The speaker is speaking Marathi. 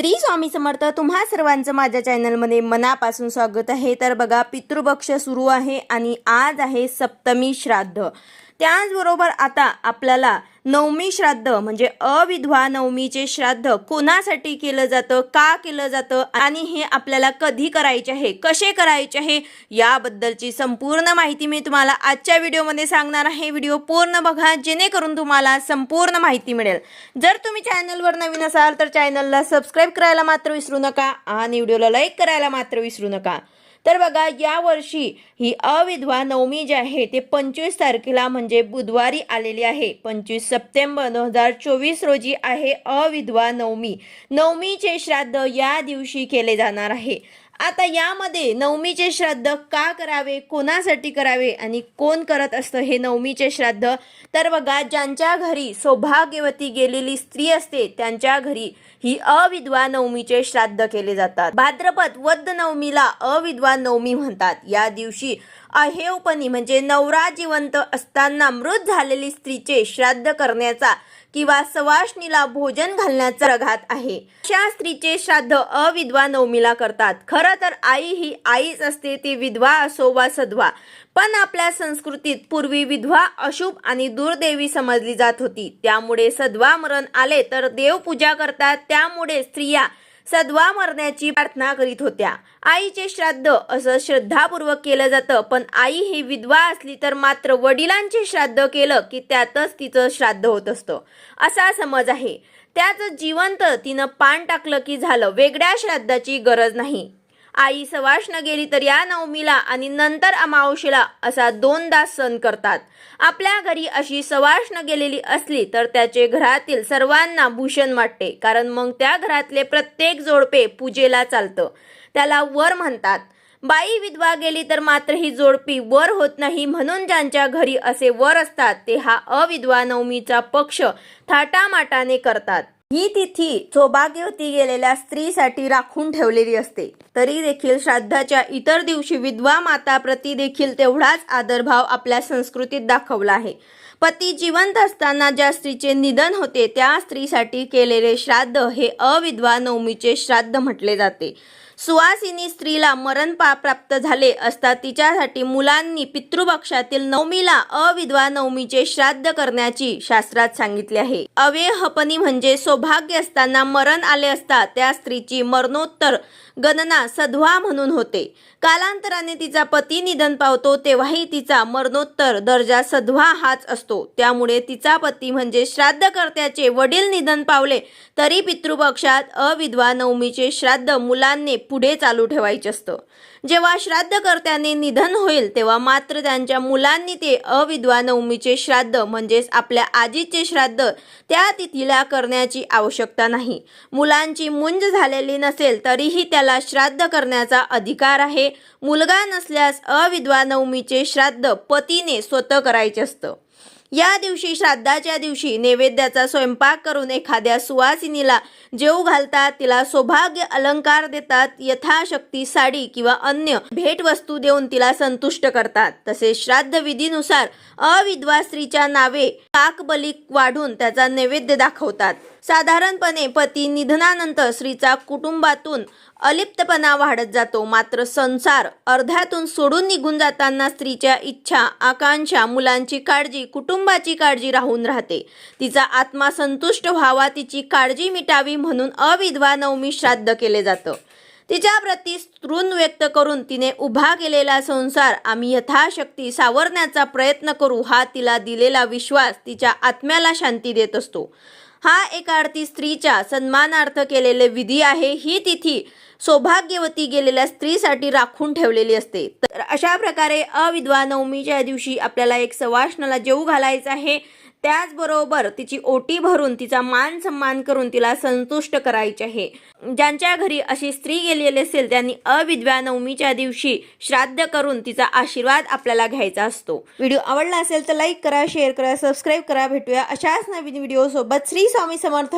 श्री स्वामी समर्थ तुम्हा सर्वांचं माझ्या चॅनलमध्ये मनापासून स्वागत आहे. तर बघा पितृपक्ष सुरू आहे आणि आज आहे सप्तमी श्राद्ध. त्याचबरोबर आता आपल्याला नवमी श्राद्ध म्हणजे अविधवा नवमीचे श्राद्ध कोणासाठी केलं जातं का केलं जातं आणि हे आपल्याला कधी करायचे आहे कसे करायचे आहे याबद्दलची संपूर्ण माहिती मी तुम्हाला आजच्या व्हिडिओमध्ये सांगणार आहे. व्हिडिओ पूर्ण बघा जेणेकरून तुम्हाला संपूर्ण माहिती मिळेल. जर तुम्ही चॅनलवर नवीन असाल तर चॅनलला सबस्क्राईब करायला मात्र विसरू नका आणि व्हिडिओला लाईक करायला मात्र विसरू नका. तर बघा या वर्षी ही अविधवा नवमी जी आहे ते पंचवीस तारखेला म्हणजे बुधवारी आलेली आहे. पंचवीस सप्टेंबर दोन हजार चोवीस रोजी आहे अविधवा नवमी. नवमीचे श्राद्ध या दिवशी केले जाणार आहे. आता यामध्ये नवमीचे श्राद्ध का करावे कोणासाठी करावे आणि कोण करत असतं हे नवमीचे श्राद्ध? तर बघा ज्यांच्या घरी सौभाग्यवती गेलेली स्त्री असते त्यांच्या घरी ही अविधवा नवमीचे श्राद्ध केले जातात. भाद्रपद वद्ध नवमीला अविधवा नवमी म्हणतात. या दिवशी अहेवपणी म्हणजे नवरा जिवंत असताना मृत झालेली स्त्रीचे श्राद्ध करण्याचा किंवा सवाष्णीला भोजन घालण्याचा रघात आहे. अशा स्त्रीचे श्राद्ध अविधवा नवमीला करतात. खरं तर आई ही आईच असते ती विधवा असो वा सधवा. पण आपल्या संस्कृतीत पूर्वी विधवा अशुभ आणि दुर्दैवी समजली जात होती. त्यामुळे सधवा मरण आले तर देवपूजा करतात. त्यामुळे स्त्रिया सद्वा मरण्याची प्रार्थना करीत होत्या. आईचे श्राद्ध असं श्रद्धापूर्वक केलं जातं पण आई ही विधवा असली तर मात्र वडिलांचे श्राद्ध केलं की त्यातच तिचं श्राद्ध होत असतं. असा समज आहे. त्याचं जिवंत तिनं पान टाकलं की झालं वेगळ्या श्राद्धाची गरज नाही. आई सवाष्ण गेली तर या नवमीला आणि नंतर अमावशीला असा दोनदा सण करतात. आपल्या घरी अशी सवाष्ण गेलेली असली तर त्याचे घरातील सर्वांना भूषण वाटते. कारण मग त्या घरातले प्रत्येक जोडपे पूजेला चालतं. त्याला वर म्हणतात बाई विधवा गेली तर मात्र ही जोडपी वर होत नाही. म्हणून ज्यांच्या घरी असे वर असतात ते हा अविधवा नवमीचा पक्ष थाटामाटाने करतात. ही तिथी सौभाग्यवती गेलेल्या स्त्रीसाठी राखून ठेवलेली असते. तरी देखील श्राद्धाच्या इतर दिवशी विधवा माता प्रती देखील तेवढाच आदरभाव आपल्या संस्कृतीत दाखवला आहे. पती जिवंत असताना ज्या स्त्रीचे निधन होते त्या स्त्रीसाठी केलेले श्राद्ध हे अविधवा नवमीचे श्राद्ध म्हटले जाते. सुवासिनी स्त्रीला मरण पा प्राप्त झाले असता तिच्यासाठी मुलांनी पितृपक्षातील नवमीला अविधवा नवमीचे श्राद्ध करण्याची शास्त्रात सांगितले आहे. अवेहपनी म्हणजे सौभाग्य असताना मरण आले असता त्या स्त्रीची मरणोत्तर गणना सध्वा म्हणून होते. कालांतराने तिचा पती निधन पावतो तेव्हाही तिचा मरणोत्तर दर्जा सध्वा हाच असतो. त्यामुळे तिचा पती म्हणजे श्राद्धकर्त्याचे वडील निधन पावले तरी पितृपक्षात अविधवा नवमीचे श्राद्ध मुलांनी पुढे चालू ठेवायचे असतं. जेव्हा श्राद्धकर्त्याने निधन होईल तेव्हा मात्र त्यांच्या मुलांनी ते अविद्वा नवमीचे श्राद्ध म्हणजेच आपल्या आजीचे श्राद्ध त्या तिथीला करण्याची आवश्यकता नाही. मुलांची मुंज झालेली नसेल तरीही त्याला श्राद्ध करण्याचा अधिकार आहे. मुलगा नसल्यास अविद्वा नवमीचे श्राद्ध पतीने स्वतः करायचे असतं. या दिवशी श्राद्धाच्या दिवशी नैवेद्याचा स्वयंपाक करून एखाद्या सुवासिनीला जेव घालतात. तिला सौभाग्य अलंकार देतात. यथाशक्ती साडी किंवा अन्य भेटवस्तू देऊन तिला संतुष्ट करतात. तसेच श्राद्ध विधीनुसार अविधवा स्त्रीच्या नावे पाकबली वाढून त्याचा नैवेद्य दाखवतात. साधारणपणे पती निधनानंतर स्त्रीचा कुटुंबातून अलिप्तपणा वाढत जातो. मात्र संसार अर्ध्यातून सोडून निघून जाताना स्त्रीच्या इच्छा आकांक्षा मुलांची काळजी कुटुंबाची काळजी राहून राहते. तिचा आत्मा संतुष्ट व्हावा तिची काळजी मिटावी म्हणून अविधवा नवमी श्राद्ध केले जातं. तिच्या प्रती व्यक्त करून तिने उभा केलेला संसार आम्ही यथाशक्ती सावरण्याचा प्रयत्न करू हा तिला दिलेला विश्वास तिच्या आत्म्याला शांती देत असतो. हा एका आरती स्त्रीच्या सन्मानार्थ केलेले विधी आहे. ही तिथी सौभाग्यवती गेलेल्या स्त्रीसाठी राखून ठेवलेली असते. तर अशा प्रकारे अविधवा नवमीच्या दिवशी आपल्याला एक सवाष्णाला जेऊ घालायचं आहे. त्याचबरोबर तिची ओटी भरून तिचा मान सन्मान करून तिला संतुष्ट करायचे आहे. ज्यांच्या घरी अशी स्त्री गेलेली असेल त्यांनी अविधवा नवमीच्या दिवशी श्राद्ध करून तिचा आशीर्वाद आपल्याला घ्यायचा असतो. व्हिडिओ आवडला असेल तर लाईक करा शेअर करा सबस्क्राईब करा. भेटूया अशाच नवीन व्हिडिओ सोबत श्री स्वामी समर्थ.